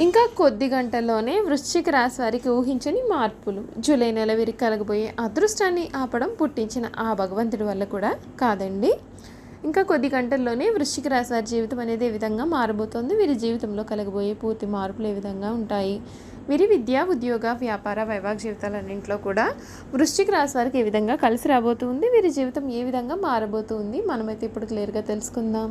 ఇంకా కొద్ది గంటల్లోనే వృశ్చిక రాశి వారికి ఊహించని మార్పులు. జూలై నెల వీరికి కలగబోయే అదృష్టాన్ని ఆపడం పుట్టించిన ఆ భగవంతుడి వల్ల కూడా కాదండి. ఇంకా కొద్ది గంటల్లోనే వృశ్చిక రాశి వారి జీవితం అనేది ఏ విధంగా మారబోతోంది? వీరి జీవితంలో కలగబోయే పూర్తి మార్పులు ఏ విధంగా ఉంటాయి? వీరి విద్య ఉద్యోగ వ్యాపార వైవాహిక జీవితాలన్నింటిలో కూడా వృశ్చిక రాశి వారికి ఏ విధంగా కలిసి రాబోతుంది? వీరి జీవితం ఏ విధంగా మారబోతుంది? మనమైతే ఇప్పుడు క్లియర్గా తెలుసుకుందాం.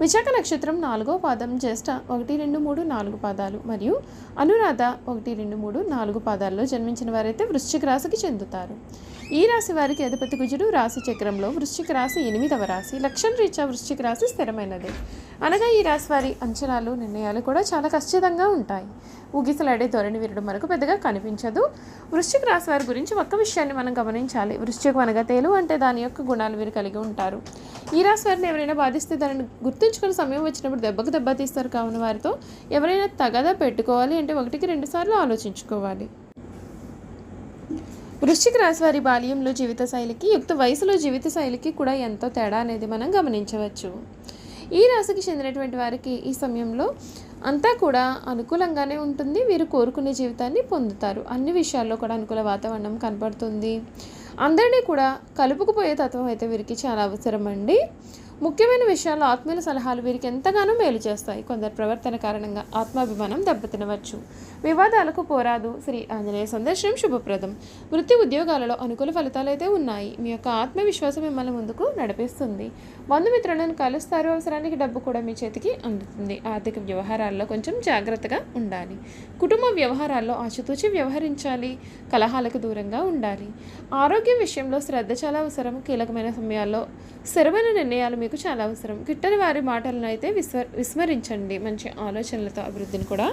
విశాఖ నక్షత్రం నాలుగో పాదం జ్యేష్ఠ ఒకటి రెండు మూడు నాలుగు పాదాలు మరియు అనురాధ ఒకటి రెండు మూడు నాలుగు పాదాల్లో జన్మించిన వారైతే వృశ్చిక రాశికి చెందుతారు. ఈ రాశి వారికి అధిపతి కుజుడు రాశి చక్రంలో వృశ్చిక రాశి ఎనిమిదవ రాశి. లక్షణ రీత్యా వృశ్చిక రాశి స్థిరమైనది. అనగా ఈ రాశి వారి అంచనాలు నిర్ణయాలు కూడా చాలా ఖచ్చితంగా ఉంటాయి. ఊగిసలాడే ధోరణి వీరడం మనకు పెద్దగా కనిపించదు. వృశ్చిక రాశి వారి గురించి ఒక్క విషయాన్ని మనం గమనించాలి. వృశ్చికం అనగా తేలు అంటే దాని యొక్క గుణాలు వీరు కలిగి ఉంటారు. ఈ రాశి వారిని ఎవరైనా బాధిస్తే దానిని గుర్తుంచుకునే సమయం వచ్చినప్పుడు దెబ్బకు దెబ్బ తీస్తారు కావున వారితో ఎవరైనా తగదా పెట్టుకోవాలి అంటే ఒకటికి రెండు సార్లు ఆలోచించుకోవాలి. వృశ్చిక రాశి వారి బాల్యంలో జీవిత శైలికి యుక్త వయసులో జీవిత శైలికి కూడా ఎంతో తేడా అనేది మనం గమనించవచ్చు. ఈ రాశికి చెందినటువంటి వారికి ఈ సమయంలో అంతా కూడా అనుకూలంగానే ఉంటుంది. వీరు కోరుకునే జీవితాన్ని పొందుతారు. అన్ని విషయాల్లో కూడా అనుకూల వాతావరణం కనపడుతుంది. అందరినీ కూడా కలుపుకుపోయే తత్వం అయితే వీరికి చాలా అవసరం అండి ముఖ్యమైన విషయాల్లో ఆత్మీయుల సలహాలు వీరికి ఎంతగానో మేలు చేస్తాయి. కొందరు ప్రవర్తన కారణంగా ఆత్మాభిమానం దెబ్బతినవచ్చు. వివాదాలకు పోరాదు. శ్రీ ఆంజనేయ సందర్శనం శుభప్రదం. వృత్తి ఉద్యోగాలలో అనుకూల ఫలితాలు అయితే ఉన్నాయి. మీ యొక్క ఆత్మవిశ్వాసం మిమ్మల్ని ముందుకు నడిపిస్తుంది. బంధుమిత్రులను కలుస్తారు. అవసరానికి డబ్బు కూడా మీ చేతికి అందుతుంది. ఆర్థిక వ్యవహారాల్లో కొంచెం జాగ్రత్తగా ఉండాలి. కుటుంబ వ్యవహారాల్లో ఆచితూచి వ్యవహరించాలి. కలహాలకు దూరంగా ఉండాలి. ఆరోగ్య విషయంలో శ్రద్ధ చాలా అవసరం. కీలకమైన సమయాల్లో స్థిరమైన నిర్ణయాలు మీకు చాలా అవసరం. గిట్టని వారి మాటలను అయితే విస్మ విస్మరించండి. మంచి ఆలోచనలతో అభివృద్ధిని కూడా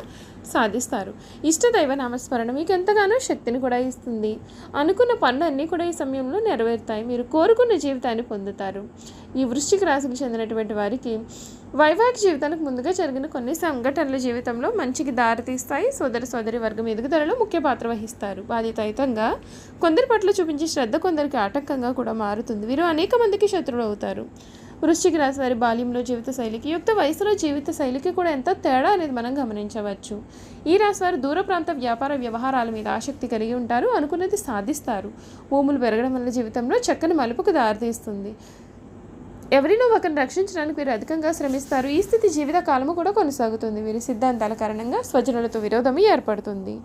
సాధిస్తారు. ఇష్టదైవ నామస్మరణ మీకు ఎంతగానో శక్తిని కూడా ఇస్తుంది. అనుకున్న పనులు అన్నీ కూడా ఈ సమయంలో నెరవేరుతాయి. మీరు కోరుకున్న జీవితాన్ని పొందుతారు. ఈ వృశ్చిక రాశికి చెందినటువంటి వారికి వైవాహిక జీవితానికి ముందుగా జరిగిన కొన్ని సంఘటనల జీవితంలో మంచికి దారితీస్తాయి. సోదర సోదరి వర్గం ఎదుగుదలలో ముఖ్య పాత్ర వహిస్తారు. బాధితయుతంగా కొందరి పట్ల చూపించే శ్రద్ధ కొందరికి ఆటంకంగా కూడా మారుతుంది. వీరు అనేక మందికి శత్రువులు అవుతారు. వృశ్చిక రాశి వారి బాల్యంలో జీవిత శైలికి యుక్త వయసులో జీవిత శైలికి కూడా ఎంతో తేడా అనేది మనం గమనించవచ్చు. ఈ రాశి వారు దూర ప్రాంత వ్యాపార వ్యవహారాల మీద ఆసక్తి కలిగి ఉంటారు అనుకున్నది సాధిస్తారు. భూములు పెరగడం వల్ల జీవితంలో చక్కని మలుపుకు దారితీస్తుంది. ఎవరినో ఒకరిని రక్షించడానికి వీరు అధికంగా శ్రమిస్తారు. ఈ స్థితి జీవిత కాలము కూడా కొనసాగుతుంది. వీరి సిద్ధాంతాల కారణంగా స్వజనులతో విరోధం ఏర్పడుతుంది.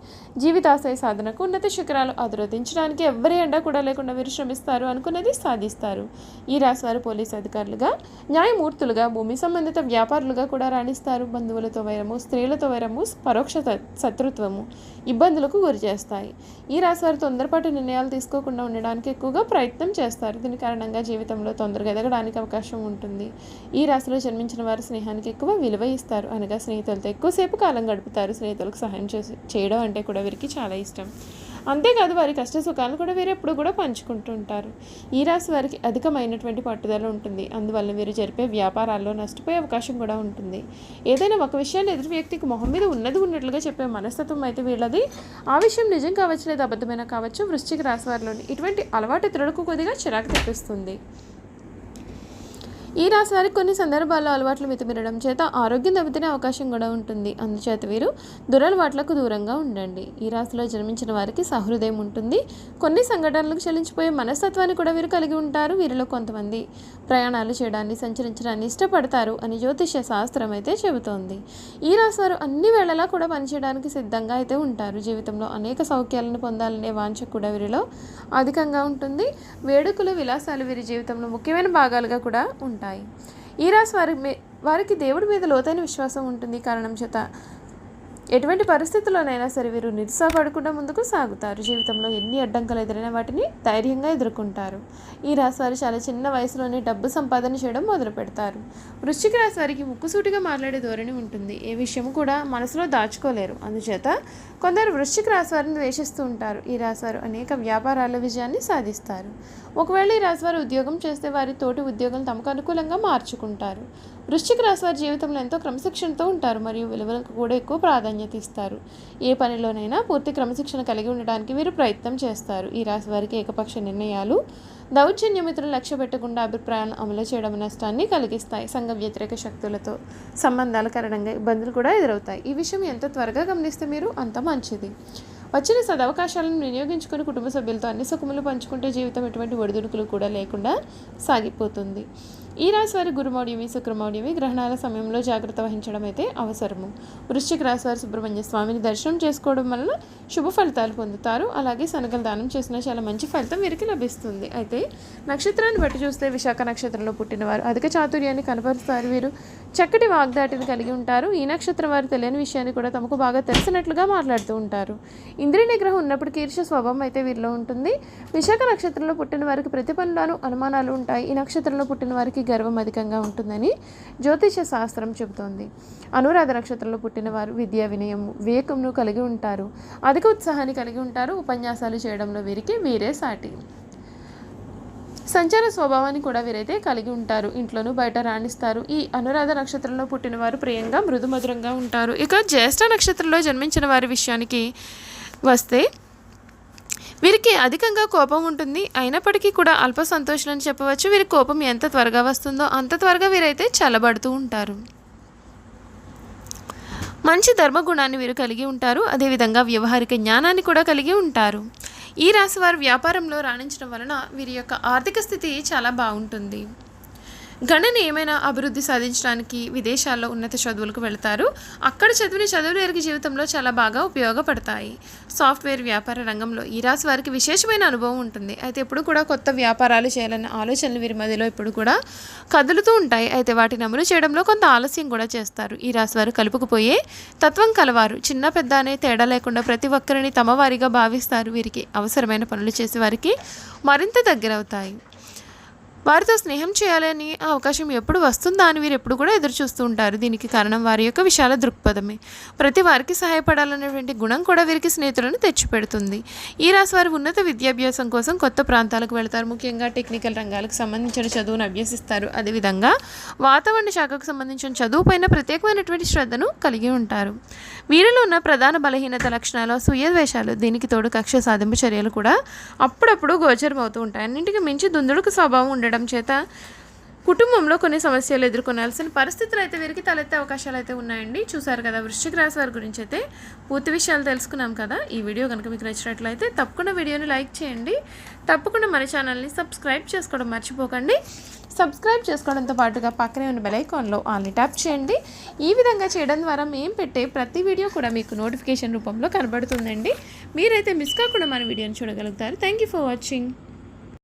జీవితాశయ సాధనకు ఉన్నత శిఖరాలు అధిరోధించడానికి ఎవ్వరి ఎండా కూడా లేకుండా వీరు శ్రమిస్తారు అనుకున్నది సాధిస్తారు. ఈ రాశివారు పోలీస్ పోలీసు అధికారులుగా న్యాయమూర్తులుగా భూమి సంబంధిత వ్యాపారులుగా కూడా రాణిస్తారు. బంధువులతో వైరము స్త్రీలతో వైరము పరోక్ష శత్రుత్వము ఇబ్బందులకు గురి చేస్తాయి. ఈ రాశివారు తొందరపాటు నిర్ణయాలు తీసుకోకుండా ఉండడానికి ఎక్కువగా ప్రయత్నం చేస్తారు. దీని కారణంగా జీవితంలో తొందరగా ఎదగడానికి అవకాశం అవకాశం ఉంటుంది. ఈ రాశిలో జన్మించిన వారు స్నేహానికి ఎక్కువ విలువ ఇస్తారు. అనగా స్నేహితులతో ఎక్కువసేపు కాలం గడుపుతారు. స్నేహితులకు సహాయం చేసి చేయడం అంటే కూడా వీరికి చాలా ఇష్టం. అంతేకాదు వారి కష్ట సుఖాలను కూడా వీరు ఎప్పుడు కూడా పంచుకుంటుంటారు ఈ రాశి వారికి అధికమైనటువంటి పట్టుదల ఉంటుంది. అందువల్ల వీరు జరిపే వ్యాపారాల్లో నష్టపోయే అవకాశం కూడా ఉంటుంది. ఏదైనా ఒక విషయాన్ని ఎదురు వ్యక్తికి మొహం మీద ఉన్నది ఉన్నట్లుగా చెప్పే మనస్తత్వం అయితే వీళ్ళది. ఆ విషయం నిజం కావచ్చు లేదా అబద్ధమైన కావచ్చు వృశ్చిక రాశి వారిలోని ఇటువంటి అలవాటు ఇతరులకు కొద్దిగా చిరాకు తెప్పిస్తుంది. ఈ రాశి వారికి కొన్ని సందర్భాల్లో అలవాట్లు మితిమీరడం చేత ఆరోగ్యం దెబ్బతినే అవకాశం కూడా ఉంటుంది. అందుచేత వీరు దురలవాట్లకు దూరంగా ఉండండి. ఈ రాశిలో జన్మించిన వారికి సహృదయం ఉంటుంది. కొన్ని సంఘటనలకు చెల్లించిపోయే మనస్తత్వాన్ని కూడా వీరు కలిగి ఉంటారు. వీరిలో కొంతమంది ప్రయాణాలు చేయడాన్ని సంచరించడాన్ని ఇష్టపడతారు అని జ్యోతిష్య శాస్త్రం అయితే చెబుతోంది. ఈ రాశి వారు అన్ని వేళలా కూడా పనిచేయడానికి సిద్ధంగా అయితే ఉంటారు. జీవితంలో అనేక సౌఖ్యాలను పొందాలనే వాంఛ కూడా వీరిలో అధికంగా ఉంటుంది. వేడుకలు విలాసాలు వీరి జీవితంలో ముఖ్యమైన భాగాలుగా కూడా ఉంటాయి. ఈ రాశి వారి వారికి దేవుడి మీద లోతైన విశ్వాసం ఉంటుంది. కారణం చేత ఎటువంటి పరిస్థితుల్లోనైనా సరే వీరు నిరుత్సాహపడకుండా ముందుకు సాగుతారు. జీవితంలో ఎన్ని అడ్డంకులు ఎదురైనా వాటిని ధైర్యంగా ఎదుర్కొంటారు. ఈ రాశి వారు చాలా చిన్న వయసులోనే డబ్బు సంపాదన చేయడం మొదలు పెడతారు. వృశ్చిక రాశి వారికి ముక్కుసూటిగా మాట్లాడే ధోరణి ఉంటుంది. ఏ విషయం కూడా మనసులో దాచుకోలేరు. అందుచేత కొందరు వృశ్చిక రాశి వారిని ద్వేషిస్తూ ఉంటారు. ఈ రాశి వారు అనేక వ్యాపారాల విజయాన్ని సాధిస్తారు. ఒకవేళ ఈ రాశి వారు ఉద్యోగం చేస్తే వారి తోటి ఉద్యోగం తమకు అనుకూలంగా మార్చుకుంటారు. వృశ్చిక రాశి వారి జీవితంలో ఎంతో క్రమశిక్షణతో ఉంటారు మరియు విలువలకు కూడా ఎక్కువ ప్రాధాన్యత ఇస్తారు. ఏ పనిలోనైనా పూర్తి క్రమశిక్షణ కలిగి ఉండడానికి వీరు ప్రయత్నం చేస్తారు. ఈ రాశి వారికి ఏకపక్ష నిర్ణయాలు దౌర్జన్యమిత్రులు లక్ష్య పెట్టకుండా అభిప్రాయాలను అమలు చేయడం నష్టాన్ని కలిగిస్తాయి. సంఘ వ్యతిరేక శక్తులతో సంబంధాల కారణంగా ఇబ్బందులు కూడా ఎదురవుతాయి. ఈ విషయం ఎంత త్వరగా గమనిస్తే మీరు అంత మంచిది. వచ్చిన సదవకాశాలను వినియోగించుకుని కుటుంబ సభ్యులతో అన్ని సుఖములు పంచుకుంటే జీవితం ఎటువంటి ఒడిదుడుకులు కూడా లేకుండా సాగిపోతుంది. ఈ రాశి వారి గురుమౌడ్యమి శుక్రమౌడ్యమి గ్రహణాల సమయంలో జాగ్రత్త వహించడం అయితే అవసరము. వృశ్చిక రాశి వారి సుబ్రహ్మణ్య స్వామిని దర్శనం చేసుకోవడం వలన శుభ ఫలితాలు పొందుతారు. అలాగే శనగలు దానం చేసినా చాలా మంచి ఫలితం వీరికి లభిస్తుంది. అయితే నక్షత్రాన్ని బట్టి చూస్తే విశాఖ నక్షత్రంలో పుట్టినవారు అధిక చాతుర్యాన్ని కనపరుస్తారు వీరు. చక్కటి వాగ్దాటిని కలిగి ఉంటారు. ఈ నక్షత్రం వారు తెలియని విషయాన్ని కూడా తమకు బాగా తెలిసినట్లుగా మాట్లాడుతూ ఉంటారు. ఇంద్రియ నిగ్రహం ఉన్నప్పుడు కీర్ష స్వభావం అయితే వీరిలో ఉంటుంది. విశాఖ నక్షత్రంలో పుట్టిన వారికి ప్రతి పనిలోనూ అనుమానాలు ఉంటాయి. ఈ నక్షత్రంలో పుట్టిన వారికి గర్వం అధికంగా ఉంటుందని జ్యోతిష శాస్త్రం చెబుతోంది. అనురాధ నక్షత్రంలో పుట్టిన వారు విద్యా వినయం వివేకంను కలిగి ఉంటారు. అధిక ఉత్సాహాన్ని కలిగి ఉంటారు. ఉపన్యాసాలు చేయడంలో వీరికి వీరే సాటి. సంచార స్వభావాన్ని కూడా వీరైతే కలిగి ఉంటారు. ఇంట్లోనూ బయట రాణిస్తారు. ఈ అనురాధ నక్షత్రంలో పుట్టిన వారు ప్రియంగా మృదుమధురంగా ఉంటారు. ఇక జ్యేష్ఠ నక్షత్రంలో జన్మించిన వారి విషయానికి వస్తే వీరికి అధికంగా కోపం ఉంటుంది. అయినప్పటికీ కూడా అల్ప సంతోషం అని చెప్పవచ్చు. వీరి కోపం ఎంత త్వరగా వస్తుందో అంత త్వరగా వీరైతే చల్లబడుతూ ఉంటారు. మంచి ధర్మగుణాన్ని వీరు కలిగి ఉంటారు. అదేవిధంగా వ్యవహారిక జ్ఞానాన్ని కూడా కలిగి ఉంటారు. ఈ రాశి వారు వ్యాపారంలో రాణించడం వలన వీరి యొక్క ఆర్థిక స్థితి చాలా బాగుంటుంది. గణన ఏమైనా అభివృద్ధి సాధించడానికి విదేశాల్లో ఉన్నత చదువులకు వెళతారు? అక్కడ చదివిన చదువులు వీరికి జీవితంలో చాలా బాగా ఉపయోగపడతాయి. సాఫ్ట్వేర్ వ్యాపార రంగంలో ఈ రాశి వారికి విశేషమైన అనుభవం ఉంటుంది. అయితే ఎప్పుడు కూడా కొత్త వ్యాపారాలు చేయాలన్న ఆలోచనలు వీరి మధ్యలో ఇప్పుడు కూడా కదులుతూ ఉంటాయి. అయితే వాటిని అమలు చేయడంలో కొంత ఆలస్యం కూడా చేస్తారు. ఈ రాశి వారు కలుపుకుపోయే తత్వం కలవారు. చిన్న పెద్ద అనే తేడా లేకుండా ప్రతి ఒక్కరిని తమ వారిగా భావిస్తారు. వీరికి అవసరమైన పనులు చేసే వారికి మరింత దగ్గరవుతాయి. వారితో స్నేహం చేయాలని ఆ అవకాశం ఎప్పుడు వస్తుందా అని వీరు ఎప్పుడు కూడా ఎదురు చూస్తూ ఉంటారు. దీనికి కారణం వారి యొక్క విశాల దృక్పథమే. ప్రతి వారికి సహాయపడాలనేటువంటి గుణం కూడా వీరికి స్నేహితులను తెచ్చిపెడుతుంది. ఈ రాశి వారు ఉన్నత విద్యాభ్యాసం కోసం కొత్త ప్రాంతాలకు వెళతారు. ముఖ్యంగా టెక్నికల్ రంగాలకు సంబంధించిన చదువును అభ్యసిస్తారు. అదేవిధంగా వాతావరణ శాఖకు సంబంధించిన చదువు పైన ప్రత్యేకమైనటువంటి శ్రద్ధను కలిగి ఉంటారు. వీరిలో ఉన్న ప్రధాన బలహీనత లక్షణాలు సుయద్వేషాలు దీనికి తోడు కక్ష సాధింపు చర్యలు కూడా అప్పుడప్పుడు గోచరమవుతూ ఉంటాయి. అన్నింటికి మించి దుందుడుకు స్వభావం ఉండడం చేత కుటుంబంలో కొన్ని సమస్యలు ఎదుర్కొనాల్సిన పరిస్థితులు అయితే వీరికి తలెత్తే అవకాశాలు అయితే ఉన్నాయండి. చూసారు కదా వృశ్చిక రాశి వారి గురించి అయితే. పూర్తి విషయాలు తెలుసుకున్నాం కదా. ఈ వీడియో కనుక మీకు నచ్చినట్లయితే తప్పకుండా వీడియోని లైక్ చేయండి. తప్పకుండా మన ఛానల్ని సబ్స్క్రైబ్ చేసుకోవడం మర్చిపోకండి. సబ్స్క్రైబ్ చేసుకోవడంతో పాటుగా పక్కనే ఉన్న బెలైకాన్లో ఆల్ని ట్యాప్ చేయండి. ఈ విధంగా చేయడం ద్వారా మేము పెట్టే ప్రతి వీడియో కూడా మీకు నోటిఫికేషన్ రూపంలో కనబడుతుందండి. మీరైతే మిస్ కాకుండా మన వీడియోని చూడగలుగుతారు. Thank you for watching.